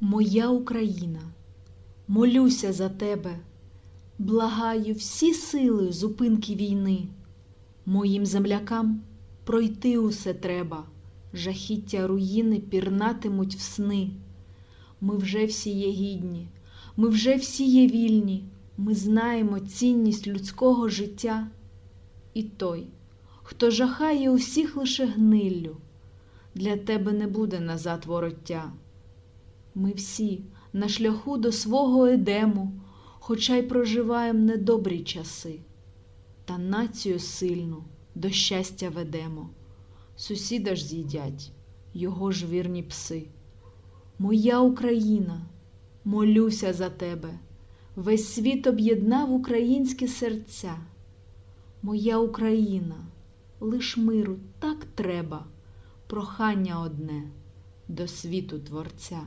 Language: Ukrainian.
Моя Україна, молюся за тебе, благаю всі сили зупинки війни. Моїм землякам пройти усе треба, жахіття руїни пірнатимуть в сни. Ми вже всі є гідні, ми вже всі є вільні, ми знаємо цінність людського життя. І той, хто жахає усіх лише гниллю, для тебе не буде назад вороття. Ми всі на шляху до свого едему, хоча й проживаєм недобрі часи, та націю сильну до щастя ведемо. Сусіда ж з'їдять, його ж вірні пси. Моя Україна, молюся за тебе, весь світ об'єднав українські серця. Моя Україна, лиш миру так треба, прохання одне до світу Творця.